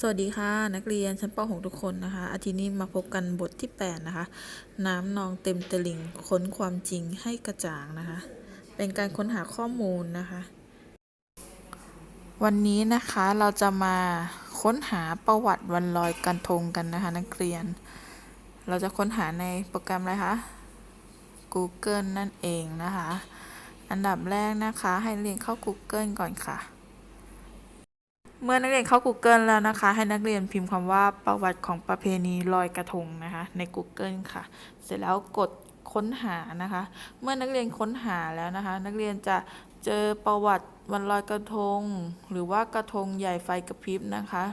สวัสดีค่ะ นักเรียนชั้นป .6 ทุกคนนะคะ อาทิตย์นี้มาพบกันบทที่ 8 นะคะ น้ำนองเต็มตลิ่งค้นความจริงให้กระจ่างนะคะ เป็นการค้นหาข้อมูลนะคะ วันนี้นะคะเราจะมาค้นหาประวัติวันลอยกระทงกันนะคะ นักเรียน เราจะค้นหาในโปรแกรมอะไรคะ Google นั่นเองนะคะ อันดับแรกนะคะให้เรียนเข้า Google ก่อนค่ะ เมื่อนักเรียนเข้า Google แล้วนะคะ ให้นักเรียนพิมพ์คำว่าประวัติของประเพณีลอยกระทงนะคะ ใน Google ค่ะ เสร็จแล้วกดค้นหานะคะ เมื่อนักเรียนค้นหาแล้วนะคะ นักเรียนจะเจอประวัติวันลอยกระทง หรือว่ากระทงใหญ่ไฟกระพริบนะคะ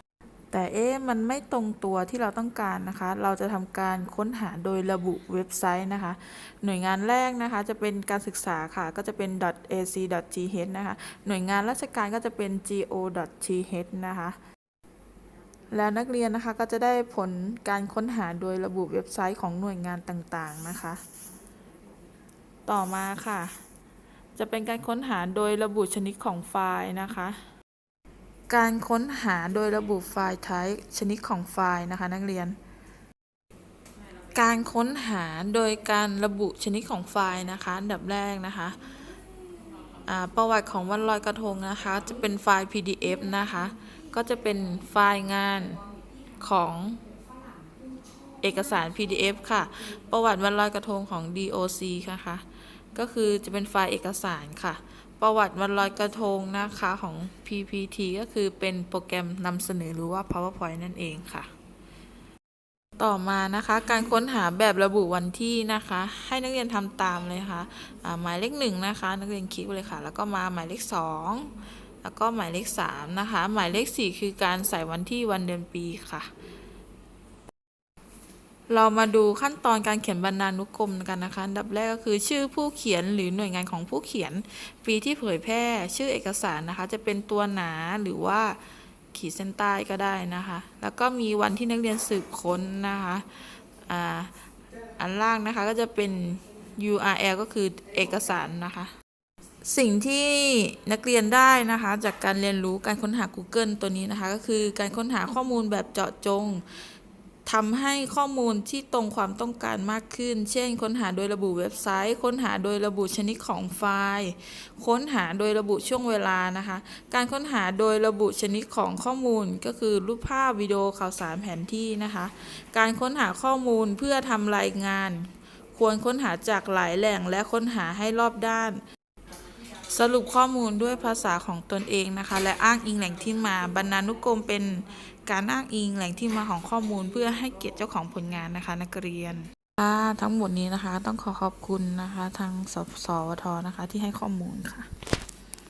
แต่เอ๊ะมันไม่ตรงตัวที่เราต้องการนะคะ เราจะทำการค้นหาโดยระบุเว็บไซต์นะคะ หน่วยงานแรกนะคะจะเป็นการศึกษาค่ะ ก็จะเป็น .ac.th นะคะ หน่วยงานราชการก็จะเป็น go.th นะคะ แล้วนักเรียนนะคะก็จะได้ผลการค้นหาโดยระบุเว็บไซต์ของหน่วยงานต่างๆนะคะ ต่อมาค่ะ จะเป็นการค้นหาโดยระบุชนิดของไฟล์นะคะ การค้นหาโดยระบุไฟล์ type ชนิดของไฟล์นะคะนักเรียน การค้นหาโดยการระบุชนิดของไฟล์นะคะอันดับแรกนะคะประวัติของวันลอยกระทงนะคะ จะเป็นไฟล์ PDF นะคะ ก็จะเป็นไฟล์งานของเอกสาร PDF ค่ะ ประวัติวันลอยกระทงของ DOC นะคะ ก็คือจะเป็นไฟล์เอกสารค่ะ ประวัติวันลอยกระทงนะคะของ PPT ก็คือเป็นโปรแกรมนำเสนอหรือว่า PowerPoint นั่นเองค่ะ ต่อมานะคะ การค้นหาแบบระบุวันที่นะคะ ให้นักเรียนทำตามเลยค่ะอ่าหมายเลขหนึ่งนะคะ นักเรียนคลิกไปเลยค่ะ แล้วก็มาหมายเลขสองแล้วก็หมายเลขสามนะคะ หมายเลขสี่คือการใส่วันที่วันเดือนปีค่ะ เรามาดูขั้นตอนการเขียนบรรณานุกรมกันนะคะอันดับแรกก็คือชื่อผู้เขียนหรือหน่วยงานของผู้เขียน ปีที่เผยแพร่ชื่อเอกสารนะคะ จะเป็นตัวหนาหรือว่าขีดเส้นใต้ก็ได้นะคะ แล้วก็มีวันที่นักเรียนสืบค้นนะคะอ่าอันล่างนะคะก็จะเป็น URL ก็คือเอกสารนะคะ สิ่งที่นักเรียนได้นะคะ จากการเรียนรู้การค้นหา Google ตัวนี้นะคะ ก็คือการค้นหาข้อมูลแบบเจาะจง ทำให้ข้อมูลที่ตรงความต้องการมากขึ้น เช่น ค้นหาโดยระบุเว็บไซต์ ค้นหาโดยระบุชนิดของไฟล์ ค้นหาโดยระบุช่วงเวลานะคะ การค้นหาโดยระบุชนิดของข้อมูลก็คือรูปภาพวิดีโอข่าวสารแผนที่นะคะ การค้นหาข้อมูลเพื่อทำรายงาน ควรค้นหาจากหลายแหล่งและค้นหาให้รอบด้าน สรุปข้อมูลด้วยภาษาของตนเองนะคะ และอ้างอิงแหล่งที่มา บรรณานุกรมเป็นการอ้างอิงแหล่งที่มาของข้อมูล เพื่อให้เกียรติเจ้าของผลงานนะคะนักเรียนทั้งหมดนี้นะคะ ต้องขอขอบคุณนะคะ ทางสสวทนะคะ ที่ให้ข้อมูลค่ะ